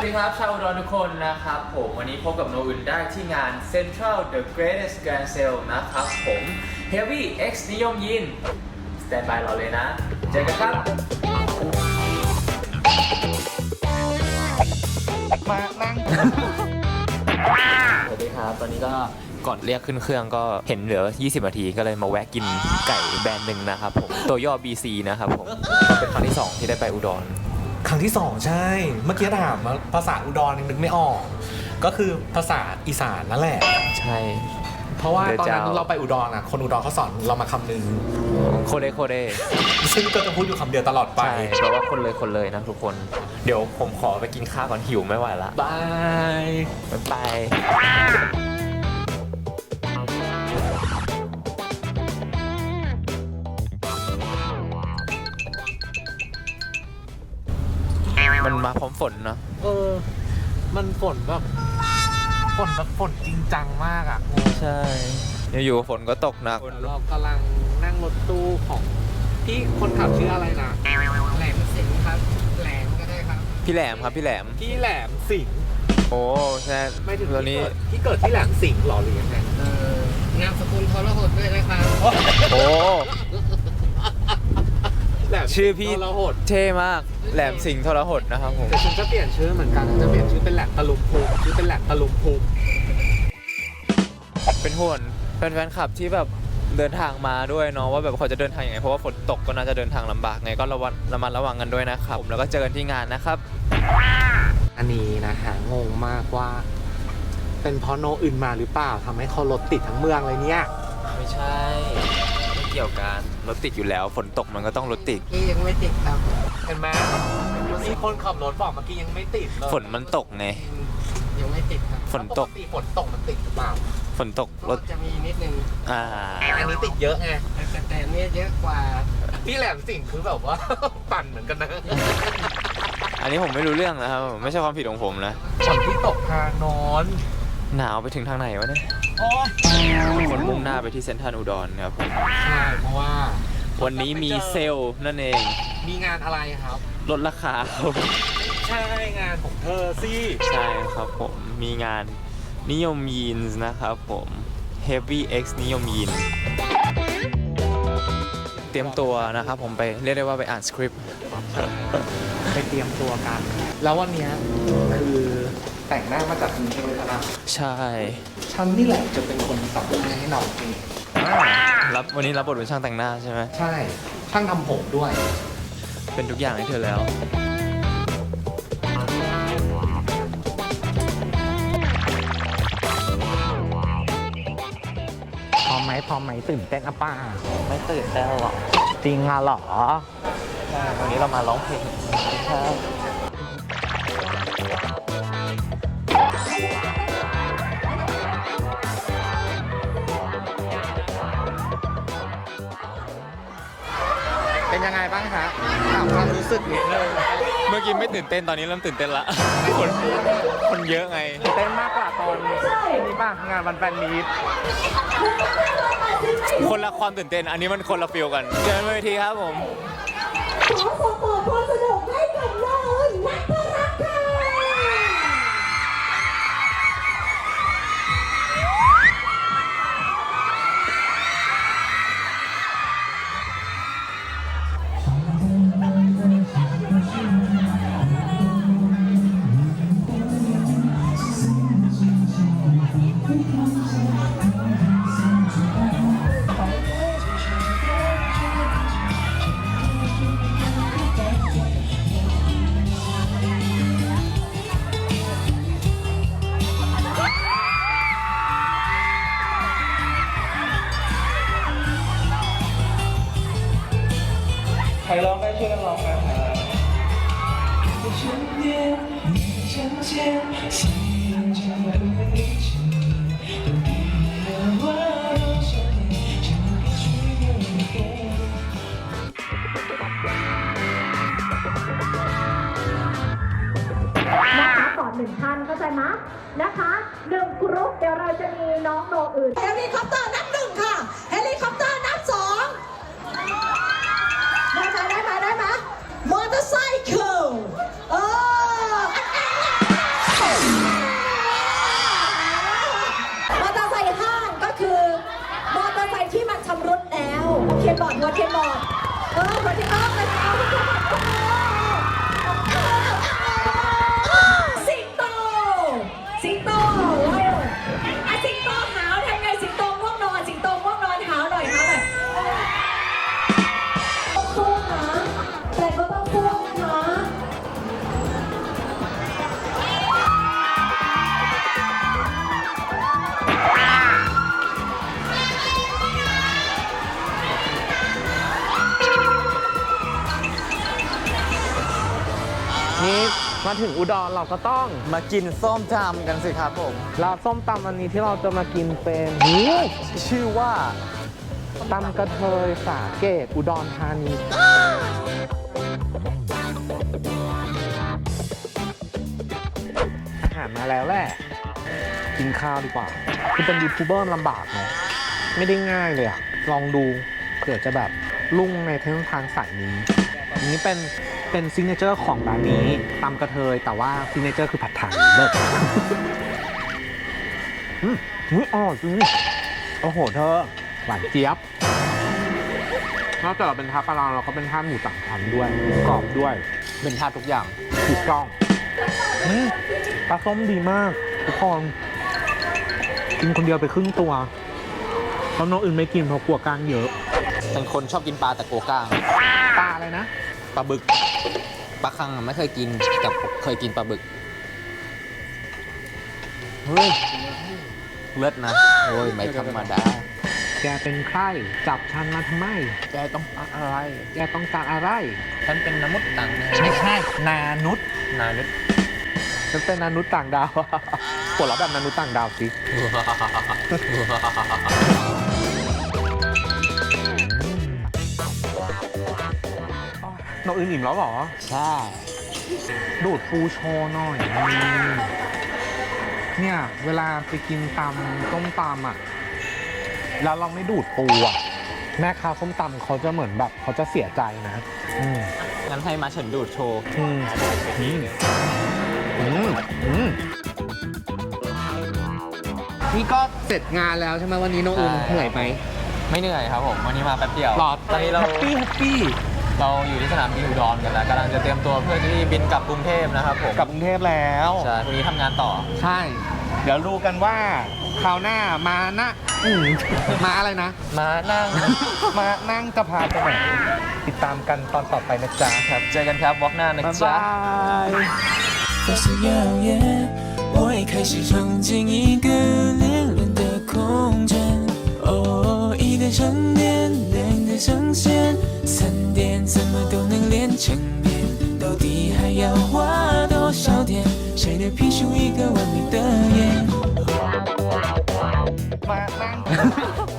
วัสดีครับชาวอุดรทุกคนนะครับผมวันนี้พบกับโนอื่นได้ที่งาน Central The Greatest Grand Sale นะครับผม Heavy X นิยมยินสแตนบายเราเลยนะ เจอกันครับ มานั่ง สวัสดีครับ ตอนนี้ก็ก่อนเรียกขึ้นเครื่องก็เห็นเหลือ 20 นาทีก็เลยมาแวะกินไก่แบรนด์หนึ่งนะครับผม ตัวย่อ BC นะครับผมก็เป็นครั้งที่ 2 ที่ได้ไปอุดร ครั้งที่สองใช่ เมื่อกี้ถามว่าภาษาอุดรยังนึกไม่ออก ก็คือภาษาอีสานนั่นแหละ ใช่ เพราะว่าเดี๋ยวตอนนั้นจะเอา เราไปอุดรอะ คนอุดรเขาสอนเรามาคำนึงโคเดโคเดซึ่งก็จะพูดอยู่คำเดียวตลอดไปใช่แปลว่าคนเลยคนเลยนะทุกคน เดี๋ยวผมขอไปกินข้าวก่อนหิวไม่ไหวละบาย บ๊ายบาย มันมาพร้อมฝนเนอะเออ มันฝนแบบฝนแบบฝนจริงจังมากอะใช่อยู่ๆฝนก็ตกหนัก เรากำลังนั่งรถตู้ของพี่คนขับชื่ออะไรนะแหลมสิงห์ครับแหลมก็ได้ครับพี่แหลมครับพี่แหลม พี่แหลมสิงห์โอ้ใช่ไม่ถึงตอนนี้ที่เกิดที่แหลมสิงห์เหรอหรือยังไงเอ่อนามสกุลทรหดด้วยนะครับโอ้ แหลมชื่อพี่เราโหดเท่มากแหลมสิงห์ทรหดนะครับผมแต่ฉันจะเปลี่ยนชื่อเหมือนกันจะเปลี่ยนชื่อเป็นแหลมตะลุมพุกชื่อเป็นแหลมตะลุมพุกเป็นห่วงแฟนๆคลับที่แบบเดินทางมาด้วยเนาะว่าแบบเขาจะเดินทางยังไงเพราะว่าฝนตกก็น่าจะเดินทางลำบากไงก็ระวังระมัดระวังกันด้วยนะครับผมแล้วก็เจอกันที่งานนะครับ อันนี้นะฮะงงมากว่า เป็นเพราะโนอื่นมาหรือเปล่าทำให้เขารถติดทั้งเมืองเลยเนี่ย ไม่ใช่ไม่ เกี่ยวกันรถติดอยู่แล้ว ฝนตกมันก็ต้องรถติด ที่ยังไม่ติดครับ เห็นไหมมีคนขับรถบอกเมื่อกี้ยังไม่ติดเลยฝนมันตกไง ยังไม่ติดครับฝนตก ปติฝนตกมันติดหรือเปล่าฝนตกรรถถจะมีนิดนึงอ่า อันนี้ติดเยอะไงแต่แต่เนี่ยเยอะกว่าพี่แหลมสิงห์คือแบบว่า ปั่นเหมือนกันนะอันนี้ผมไม่รู้เรื่องนะครับ ไม่ใช่ความผิดของผมนะ ฝนที่ตกพานอน หนาวไปถึงทางไหนวะเนี่ย โอ้ยคนมุ่งหน้าไปที่เซ็นทรัลอุดรครับผมใช่เพราะว่าวันนี้มีเซลล์นั่นเอง มีงานอะไรครับ ลดราคาใช่งานของเธอสิใช่ครับผม มีงานนิยมยีนส์นะครับผม Heavy X นิยมยีน เตรียมตัวนะครับผมไปเรียกได้ว่าไปอ่านสคริปต์ ไปเตรียมตัวกัน แล้ววันเนี้ยคือ แต่งหน้ามาจากกรุงเทพเลยนะใช่ฉันนี่แหละจะเป็นคนสับหน้าให้น้องเองรับวันนี้รับบทเป็นช่างแต่งหน้าใช่ไหมใช่ช่างทำผมด้วย เป็นทุกอย่างให้เธอแล้ว พร้อมไหมพร้อมไหมตื่นเต้นอะป้าไม่ตื่นเต้นหรอกจริงอะเหรอใช่วันนี้เรามาร้องเพลง เป็นยังไงบ้างคะถามความรู้สึกนิดนึงเมื่อกี้ไม่ตื่นเต้นตอนนี้เริ่มตื่นเต้นละ คนคนเยอะไงตื่นเต้นมากกว่าตอนนี้ป่ะงานวันแฟนมีตคนละความตื่นเต้น อันนี้มันคนละฟิลกัน เจอกันบนเวทีครับผม ขอส่งต่อความสนุกให้กับน้องอื่นนัก ก่อนหนึ่งท่านเข้าใจไหมยนะคะหนึ่งกรุ๊ปเดี๋ยวเราจะมีน้องโนอื่น เฮลิคอปเตอร์นับหนึ่งค่ะ เฮลิคอปเตอร์นับ มาถึงอุดรเราก็ต้องมากินส้มตำกันสิครับผม ร้านส้มตำวันนี้ที่เราจะมากินเป็นหูชื่อว่าตำกระเทยสาเกตอุดรธานีอาหารมาแล้วแหละกินข้าวดีกว่า คือเป็นยูทูบเบอร์ลำบากเนาะไม่ได้ง่ายเลยอะลองดูเผื่อจะแบบลุ่งในเส้นทางสายนี้อันนี้เป็น เป็นซิงเกิลเจอร์ของร้านนี้ตำกระเทย แต่ว่าซิงเกิลเจอร์คือผัดไทยเลิศอืมอุ๊ยอร่อยจริงโอ้โหเธอ หวานเจี๊ยบนอกจากเราเป็นท่าปลาร้าเราก็เป็นท่าหมูสามชั้นด้วยกรอบด้วย เป็นทาสทุกอย่างถูกต้องอืมปลาส้มดีมาก ทุกคนกินคนเดียวไปครึ่งตัวเพราะน้องอื่นไม่กินเพราะกลัวกล้างเยอะเป็นคนชอบกินปลาแต่โกก้างปลาอะไรนะ ปลาบึกปลาคังอะไม่เคยกินแต่เคยกินปลาบึกเฮ้ยเลิศนะโอ้ยไม่ธรรมดาแกเป็นใครจับฉันมาทำไม แกต้องการอะไร แกต้องการอะไร ฉันเป็นน้ำมุดตังนะไม่ใช่นานุษนานึกฉันเป็นนานุษต่างดาว ปวดแล้วแบบนานุษต่างดาวสิ น้องอื่นอิ่มแล้วเหรอ ใช่ดูดปูโชว์หน่อยนี่เนี่ย เวลาไปกินตำต้มตำอะ แล้วเราไม่ดูดปูอะ แม่ค้าส้มตำเขาจะเหมือนแบบเขาจะเสียใจนะ อืมงั้นให้มาเฉินดูดโชว์อืมอืมอืมอืมนี่ก็เสร็จงานแล้วใช่ไหมวันนี้น้องอื่นใช่ เหนื่อยไหมไม่เหนื่อยครับผม วันนี้มาแป๊บเดียวหลอดตอนนี้เรา แฮปปี้แฮปปี้ เราอยู่ที่สนามบินอุดรกันแล้วกำลังจะเตรียมตัวเพื่อที่บินกลับกรุงเทพนะครับผม กลับกรุงเทพแล้ว ใช่พรุ่งนี้ทำงานต่อ ใช่ เดี๋ยวรู้กันว่าคราวหน้ามานะอืมมาอะไรนะ มานั่ง มานั่งจะพาไปไหนติดตามกันตอนต่อไปนะจ๊ะ ครับ เจอกันครับวอล์กหน้านะ บ๊าย จ๊ะ บาย 发色耀眼，我也开始憧憬一个恋人的空间。哦，一个长点，两个长线，三 点怎么都能练成面到底还要花多少天谁能拼出一个完美的圆